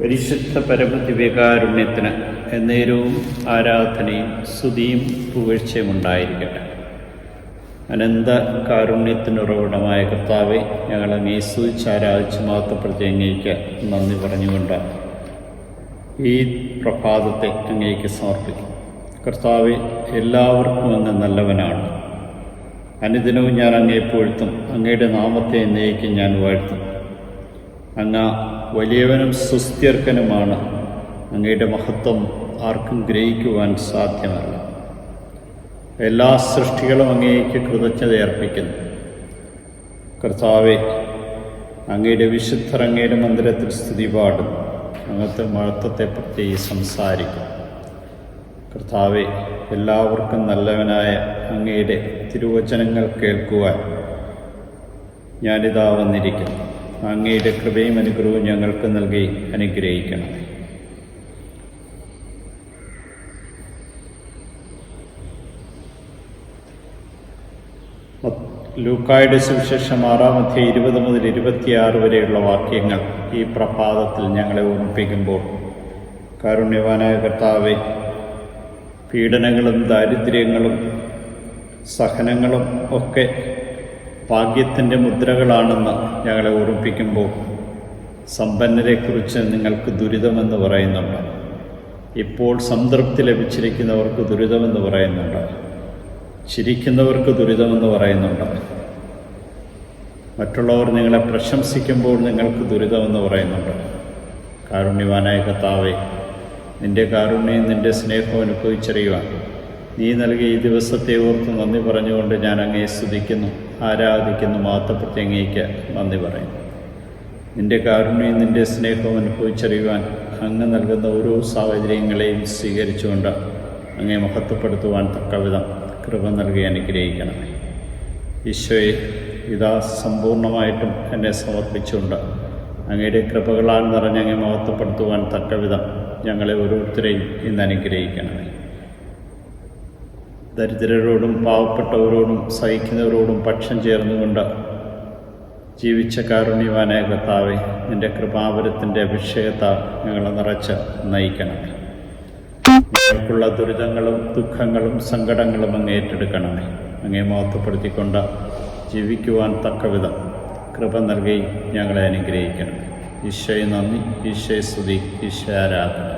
പരിശുദ്ധ പരമദിവ്യകാരുണ്യത്തിന് എന്നേരവും ആരാധനയും സ്തുതിയും പുകഴ്ചയും ഉണ്ടായിരിക്കട്ടെ. അനന്ത കാരുണ്യത്തിനുറവിടമായ കർത്താവെ ഞങ്ങളെ മീസൂച്ച് ആരാധിച്ച് മാത്രപ്പെടുത്തി അങ്ങേക്ക് നന്ദി പറഞ്ഞുകൊണ്ട് ഈ പ്രഭാതത്തെ അങ്ങേക്ക് സമർപ്പിക്കും. കർത്താവെ എല്ലാവർക്കും അങ്ങ് നല്ലവനാണ്. അനുദിനവും ഞാൻ അങ്ങേ പൊഴുത്തും അങ്ങയുടെ നാമത്തെ എന്നേക്കും ഞാൻ വാഴ്ത്തും. അങ്ങ് വലിയവനും സുസ്ഥിർക്കനുമാണ് അങ്ങയുടെ മഹത്വം ആർക്കും ഗ്രഹിക്കുവാൻ സാധ്യമല്ല. എല്ലാ സൃഷ്ടികളും അങ്ങേക്ക് കൃതജ്ഞത അർപ്പിക്കുന്നു കർത്താവെ അങ്ങയുടെ വിശുദ്ധർ അങ്ങയുടെ മന്ദിരത്തിൽ സ്തുതി പാടും അങ്ങത്തെ മഹത്വത്തെ പറ്റി സംസാരിക്കും. കർത്താവെ എല്ലാവർക്കും നല്ലവനായ അങ്ങയുടെ തിരുവചനങ്ങൾ കേൾക്കുവാൻ ഞാനിതാ വന്നിരിക്കുന്നു. അങ്ങയുടെ കൃപയും അനുഗ്രഹവും ഞങ്ങൾക്ക് നൽകി അനുഗ്രഹിക്കണം. ലൂക്കായുടെ സുവിശേഷം ആറാമത്തെ ഇരുപത് മുതൽ ഇരുപത്തിയാറ് വരെയുള്ള വാക്യങ്ങൾ ഈ പ്രഭാതത്തിൽ ഞങ്ങളെ ഓർമ്മിപ്പിക്കുമ്പോൾ കാരുണ്യവാനായ കർത്താവെ പീഡനങ്ങളും ദാരിദ്ര്യങ്ങളും സഹനങ്ങളും ഒക്കെ ഭാഗ്യത്തിന്റെ മുദ്രകളാണെന്ന് ഞങ്ങളെ ഓർമ്മിപ്പിക്കുമ്പോൾ സമ്പന്നരെക്കുറിച്ച് നിങ്ങൾക്ക് ദുരിതമെന്ന് പറയുന്നുണ്ട്. ഇപ്പോൾ സംതൃപ്തി ലഭിച്ചിരിക്കുന്നവർക്ക് ദുരിതമെന്ന് പറയുന്നുണ്ട്. ചിരിക്കുന്നവർക്ക് ദുരിതമെന്ന് പറയുന്നുണ്ട്. മറ്റുള്ളവർ നിങ്ങളെ പ്രശംസിക്കുമ്പോൾ നിങ്ങൾക്ക് ദുരിതമെന്ന് പറയുന്നുണ്ട്. കാരുണ്യവാനായ കത്താവെ നിന്റെ കാരുണ്യം നിന്റെ സ്നേഹം അനുഭവിച്ചറിയുവാൻ നീ നൽകിയ ഈ ദിവസത്തെ ഓർത്ത് നന്ദി പറഞ്ഞുകൊണ്ട് ഞാൻ അങ്ങയെ സ്തുതിക്കുന്നു ആരാധിക്കുന്നു മാത്തപ്പെട്ടി അങ്ങേക്ക് നന്ദി പറയും നിന്റെ കാരുണ്യം നിന്റെ സ്നേഹവും അനുഭവിച്ചറിയുവാൻ അങ്ങ് നൽകുന്ന ഓരോ സാഹചര്യങ്ങളെയും സ്വീകരിച്ചുകൊണ്ട് അങ്ങേ മഹത്വപ്പെടുത്തുവാൻ തക്കവിധം കൃപ നൽകി അനുഗ്രഹിക്കണം. ഈശോയെ ഇതാ സമ്പൂർണമായിട്ടും എന്നെ സമർപ്പിച്ചുകൊണ്ട് അങ്ങയുടെ കൃപകളാൽ നിറഞ്ഞ് അങ്ങേ മഹത്വപ്പെടുത്തുവാൻ തക്കവിധം ഞങ്ങളെ ഓരോരുത്തരെയും ഇന്ന് അനുഗ്രഹിക്കണമേ. ദരിദ്രരോടും പാവപ്പെട്ടവരോടും സഹിക്കുന്നവരോടും പക്ഷം ചേർന്നുകൊണ്ട് ജീവിച്ച കാരുണ്യവാനായ കർത്താവെ നിന്റെ കൃപാവരത്തിന്റെ അഭിഷേകത്താൽ ഞങ്ങളെ നിറച്ച് നയിക്കണമേ ഞങ്ങൾക്കുള്ള ദുരിതങ്ങളും ദുഃഖങ്ങളും സങ്കടങ്ങളും അങ്ങ് ഏറ്റെടുക്കണമേ. അങ്ങേ മഹത്വപ്പെടുത്തിക്കൊണ്ട് ജീവിക്കുവാൻ തക്കവിധം കൃപ നൽകി ഞങ്ങളെ അനുഗ്രഹിക്കണം. ഈശോയെ നന്ദി ഈശോയെ സ്തുതി ഈശോ ആരാധന.